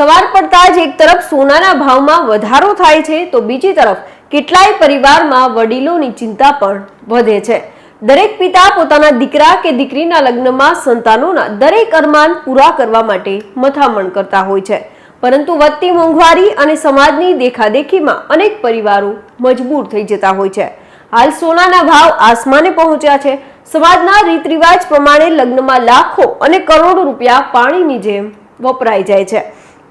સવાર પડતા જ એક તરફ સોનાના ભાવમાં વધારો થાય છે, તો બીજી તરફ કેટલાય પરિવારમાં વડીલોની ચિંતા પણ વધે છે. દરેક પિતા પોતાના દીકરા કે દીકરીના લગ્નમાં સંતાનોના દરેક અરમાન પૂરા કરવા માટે મથામણ કરતા હોય છે. પરંતુ વધતી મોંઘવારી અને સમાજની દેખાદેખીમાં અનેક પરિવારો મજબૂર થઈ જતા હોય છે. હાલ સોનાના ભાવ આસમાને પહોંચ્યા છે. સમાજના રીત રિવાજ પ્રમાણે લગ્નમાં લાખો અને કરોડો રૂપિયા પાણીની જેમ વપરાઈ જાય છે.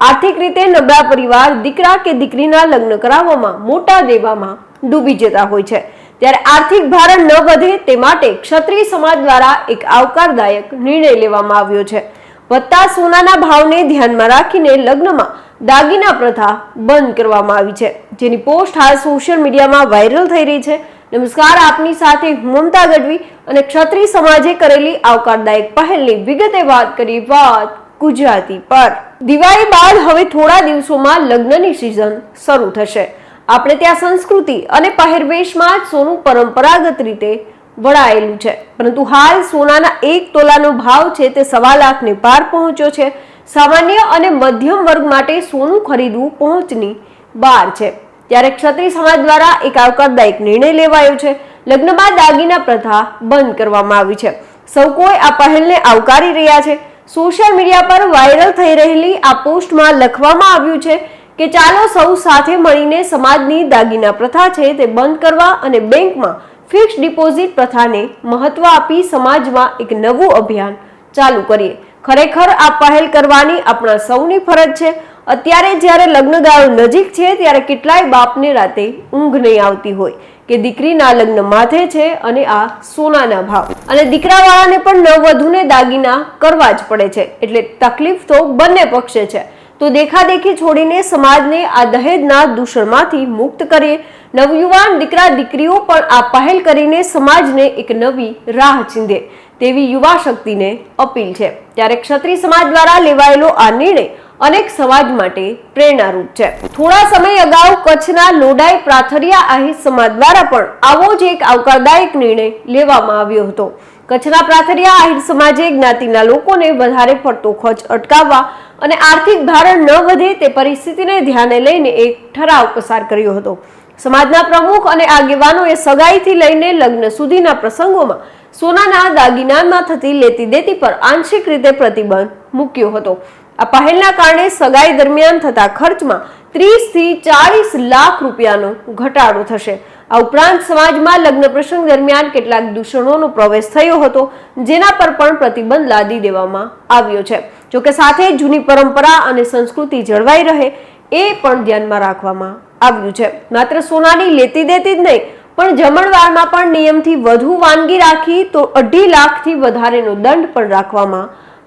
આર્થિક રીતે નબળા પરિવાર દીકરા કે દીકરીના લગ્ન કરાવવામાં મોટા દેવામાં ડૂબી જતા હોય છે. ત્યારે આર્થિક ભારણ ન વધે તે માટે ક્ષત્રિય સમાજ દ્વારા એક આવકારદાયક નિર્ણય લેવામાં આવ્યો છે. વધતા સોનાના ભાવને ધ્યાનમાં રાખીને લગ્નમાં દાગીના પ્રથા બંધ કરવામાં આવી છે. જેની પોસ્ટ હાલ સોશિયલ મીડિયામાં વાયરલ થઈ રહી છે. નમસ્કાર, આપની સાથે હું મમતા ગઢવી અને ક્ષત્રિય સમાજે કરેલી આવકારદાયક પહેલની વિગતે વાત કરી વાત ગુજરાતી પર. દિવાળી બાદ હવે થોડા દિવસોમાં લગ્નની સિઝન શરૂ થશે. આપણે ત્યાં સંસ્કૃતિ અને પહેરવેશમાં જ સોનું પરંપરાગત રીતે વળાયેલું છે. પરંતુ હાલ સોનાના એક તોલાનો ભાવ છે તે સવા લાખને પાર પહોંચ્યો છે. સામાન્ય અને મધ્યમ વર્ગ માટે સોનું ખરીદવું પહોંચની બહાર છે. ત્યારે ક્ષત્રિય સમાજ દ્વારા એક આવકારદાયક નિર્ણય લેવાયો છે. લગ્નમાં દાગીના પ્રથા બંધ કરવામાં આવી છે. સૌ કોઈ આ પહેલને આવકારી રહ્યા છે. સોશિયલ મીડિયા પર વાયરલ થઈ રહેલી આ પોસ્ટમાં લખવામાં આવ્યું છે કે ચાલો સૌ સાથે મળીને સમાજની દાગીના પ્રથા છે તે બંધ કરવા અને બેંકમાં ફિક્સ ડિપોઝિટ પ્રથાને મહત્વ આપી સમાજમાં એક નવું અભિયાન ચાલુ કરીએ. ખરેખર આ પહેલ કરવાની આપણા સૌની ફરજ છે. અત્યારે જ્યારે લગ્નગાળો નજીક છે, ત્યારે કેટલાય બાપને રાતે ઊંઘ નહીં આવતી હોય. કે દીકરીના લગ્ન માથે છે અને આ સોનાના ભાવ. અને દીકરાવાળાને પણ નવવધુને દાગીના કરવા જ પડે છે. એટલે તકલીફ તો બંને પક્ષે છે. તો દેખાદેખી છોડીને સમાજને આ દહેજના દૂષણમાંથી મુક્ત કરીએ. નવયુવાન દીકરા દીકરીઓ પણ આ પહેલ કરીને સમાજને એક નવી રાહ ચીંધે. તેવી યુવા શક્તિને અપીલ છે. ત્યારે ક્ષત્રિય સમાજ દ્વારા લેવાયેલો આ નિર્ણય અનેક સમાજ માટે પ્રેરણારૂપ છે. થોડા સમય અગાઉ કચ્છના લોડાઈ પ્રાથરિયા આહિર સમાજ દ્વારા પણ આવો જ એક આવકારદાયક નિર્ણય લેવામાં આવ્યો હતો. કચ્છના પ્રાથરિયા આહિર સમાજે જ્ઞાતિના લોકોને વધારે પડતો ખર્ચ અટકાવવા અને આર્થિક ભારણ ન વધે તે પરિસ્થિતિને ધ્યાને લઈને એક ઠરાવ પસાર કર્યો હતો. સમાજના પ્રમુખ અને આગેવાનોએ સગાઈથી લઈને લગ્ન સુધીના પ્રસંગોમાં સોનાના દાગીનામાં થતી લેતી દેતી પર આંશિક રીતે પ્રતિબંધ મૂક્યો હતો. આ પહેલના કારણે સગાઈ દરમિયાન થતા ખર્ચમાં ત્રીસથી ચાલીસ લાખ રૂપિયાનો ઘટાડો થશે. આ ઉપરાંત સમાજમાં લગ્ન પ્રસંગ દરમિયાન કેટલાક દૂષણોનો પ્રવેશ થયો હતો, જેના પર પણ પ્રતિબંધ લાદી દેવામાં આવ્યો છે. જોકે સાથે જૂની પરંપરા અને સંસ્કૃતિ જળવાઈ રહે એ પણ ધ્યાનમાં રાખવામાં આવ્યું છે. માત્ર સોનાની લેતી દેતી જ નહીં પણ જમણવારમાં પણ નિયમથી વધુ વાનગી રાખી તો અઢી લાખથી વધારેનો દંડ પણ રાખવામાં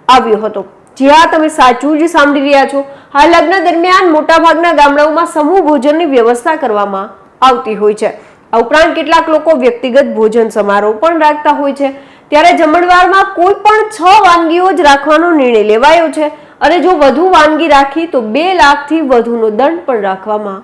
આવ્યો હતો. જી હા, તમે સાચું જ સાંભળી રહ્યા છો. હાલ લગ્ન દરમિયાન મોટાભાગના ગામડાઓમાં સમૂહ ભોજનની વ્યવસ્થા કરવામાં આવતી હોય છે. આ ઉપરાંત કેટલાક લોકો વ્યક્તિગત ભોજન સમારોહ પણ રાખતા હોય છે. ત્યારે જમણવારમાં કોઈ પણ છ વાનગીઓ જ રાખવાનો નિર્ણય લેવાયો છે. અને જો વધુ વાનગી રાખી તો બે લાખથી વધુનો દંડ પણ રાખવામાં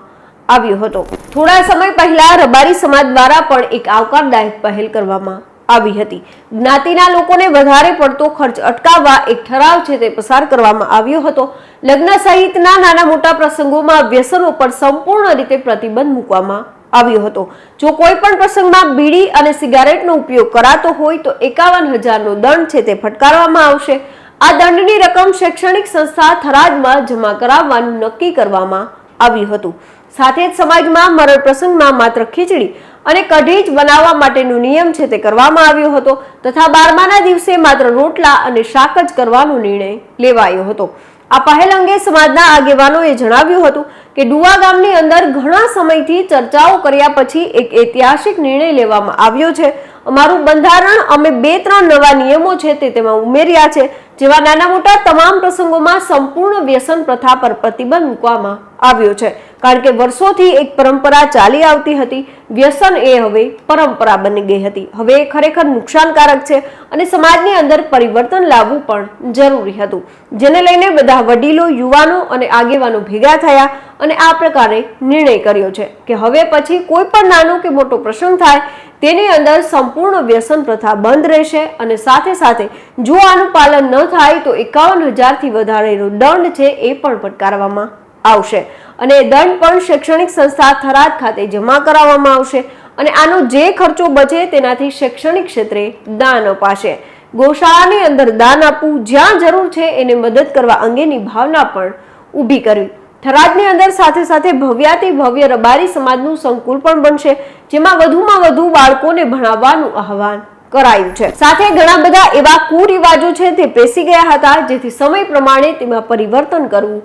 આવ્યો હતો. થોડા સમય પહેલા રબારી સમાજ દ્વારા પણ એક આવકારદાયક પહેલ કરવામાં આવી હતી. જ્ઞાતિના લોકોને વધારે પડતો ખર્ચ અટકાવવા એક ઠરાવ છે તે પસાર કરવામાં આવ્યો હતો. લગ્ન સહિતના નાના મોટા પ્રસંગોમાં વ્યસનો પર સંપૂર્ણ રીતે પ્રતિબંધ મૂકવામાં આવ્યો હતો. જો કોઈ પણ પ્રસંગમાં બીડી અને સિગારેટનો ઉપયોગ કરાતો હોય તો એકાવન હજારનો દંડ છે તે ફટકારવામાં આવશે. આ દંડની રકમ શૈક્ષણિક સંસ્થા થરાદમાં જમા કરાવવાનું નક્કી કરવામાં આવ્યું હતું. સાથે જ સમાજમાં મરણ પ્રસંગમાં માત્ર ખીચડી અને કઢી જ બનાવવા માટેનો નિયમ છે તે કરવામાં આવ્યો હતો તથા બારમાના દિવસે માત્ર રોટલા અને શાક જ કરવાનો નિર્ણય લેવાયો હતો. આ પહેલ અંગે સમાજના આગેવાનોએ જણાવ્યું હતું કે ડુવા ગામની અંદર ઘણા સમયથી ચર્ચાઓ કર્યા પછી એક ઐતિહાસિક નિર્ણય લેવામાં આવ્યો છે. અમારું બંધારણ અમે બે ત્રણ નવા નિયમો છે તે તેમાં ઉમેર્યા છે. જેવા નાના મોટા તમામ પ્રસંગોમાં સંપૂર્ણ વ્યસન પ્રથા પર પ્રતિબંધ મૂકવામાં આવ્યો છે. કારણ કે વર્ષોથી એક પરંપરા ચાલી આવતી હતી. વ્યસન એ હવે પરંપરા બની ગઈ હતી. હવે એ ખરેખર નુકસાનકારક છે અને સમાજની અંદર પરિવર્તન લાવવું પણ જરૂરી હતું. જેને લઈને બધા વડીલો, યુવાનો અને આગેવાનો ભેગા થયા. અને આ પ્રકારે નિર્ણય કર્યો છે કે હવે પછી કોઈ પણ નાનો કે મોટો પ્રસંગ થાય, તેની અંદર સંપૂર્ણ વ્યસન પ્રથા બંધ રહેશે અને સાથે સાથે જો આનું પાલન ન થાય તો એકાવન હજારથી વધારેનો દંડ છે એ પણ ફટકારવામાં આવશે. અને દંડ પણ શૈક્ષણિક સંસ્થા થરાદ ખાતે જમા કરાવવામાં આવશે અને આનો જે ખર્ચો બચે તેનાથી શૈક્ષણિક ક્ષેત્રે દાન અપાશે. ગૌશાળાની અંદર દાન આપવું જ્યાં જરૂર છે એને મદદ કરવા અંગેની ભાવના પણ ઊભી કરવી. થરાદની અંદર સાથે સાથે ભવ્યાતિ ભવ્ય રબારી સમાજનું સંકુલ પણ બનશે, જેમાં વધુમાં વધુ બાળકોને ભણાવવાનું આહવાન કરાયું છે. સાથે ઘણા બધા એવા કુરિવાજો છે, તે પેસી ગયા હતા, જેથી સમય પ્રમાણે તેમાં પરિવર્તન કરવું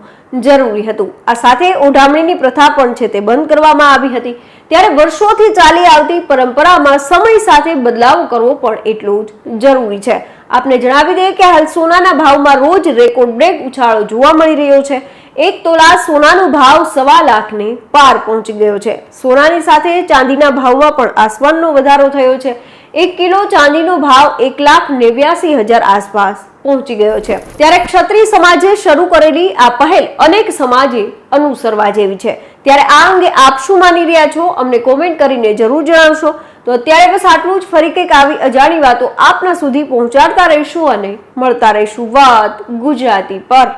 જરૂરી હતું. આ સાથે ઓઢામણીની પ્રથા પણ છે, તે બંધ કરવામાં આવી હતી. ત્યારે વર્ષોથી ચાલી આવતી પરંપરામાં સમય સાથે બદલાવ કરવો પણ એટલું જ જરૂરી છે. આપને જણાવી દઈએ કે હાલ સોનાના ભાવમાં રોજ રેકોર્ડ બ્રેક ઉછાળો જોવા મળી રહ્યો છે. એક તોલા સોનાનો ભાવ સવા લાખને પાર પહોંચી ગયો છે. સોનાની સાથે ચાંદીના ભાવમાં પણ આસમાનનો વધારો થયો છે. એક કિલો ચાંદીનો ભાવ એક લાખ નેવ્યાસી હજાર આસપાસ પહોંચી ગયો છે. ત્યારે ક્ષત્રિય સમાજે શરૂ કરેલી આ પહેલ અનેક સમાજે અનુસરવા જેવી છે. ત્યારે આ અંગે આપ શું માની રહ્યા છો? અમને કોમેન્ટ કરીને જરૂર જણાવશો. તો અત્યારે બસ આટલું જ. ફરી કંઈક આવી અજાણી વાતો આપના સુધી પહોંચાડતા રહીશું અને મળતા રહીશું વાત ગુજરાતી પર.